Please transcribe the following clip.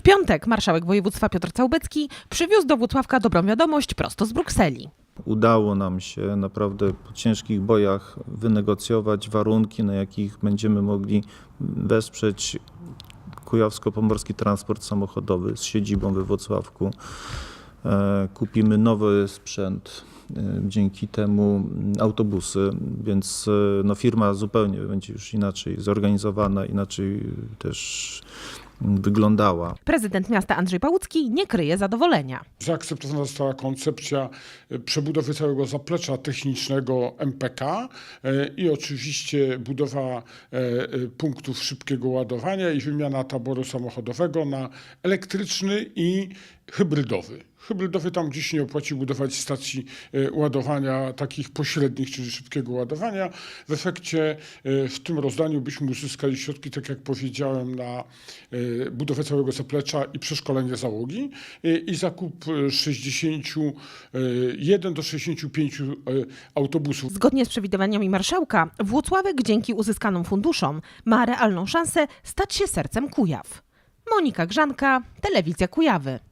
W piątek marszałek województwa Piotr Całbecki przywiózł do Włocławka dobrą wiadomość prosto z Brukseli. Udało nam się naprawdę po ciężkich bojach wynegocjować warunki, na jakich będziemy mogli wesprzeć Kujawsko-Pomorski Transport Samochodowy z siedzibą we Włocławku. E, Kupimy nowy sprzęt, dzięki temu mm, autobusy, więc e, no, firma zupełnie będzie już inaczej zorganizowana, inaczej też mm, wyglądała. Prezydent miasta Andrzej Pałucki nie kryje zadowolenia. Zaakceptowana została koncepcja przebudowy całego zaplecza technicznego MPK i oczywiście budowa punktów szybkiego ładowania i wymiana taboru samochodowego na elektryczny i hybrydowy. Hybrydowy tam gdzieś nie opłaci budować stacji e, ładowania takich pośrednich, czyli szybkiego ładowania. W efekcie e, w tym rozdaniu byśmy uzyskali środki, tak jak powiedziałem, na e, budowę całego zaplecza i przeszkolenie załogi i zakup e, 61 do 65 e, autobusów. Zgodnie z przewidywaniami marszałka, Włocławek dzięki uzyskanym funduszom ma realną szansę stać się sercem Kujaw. Monika Grzanka, Telewizja Kujawy.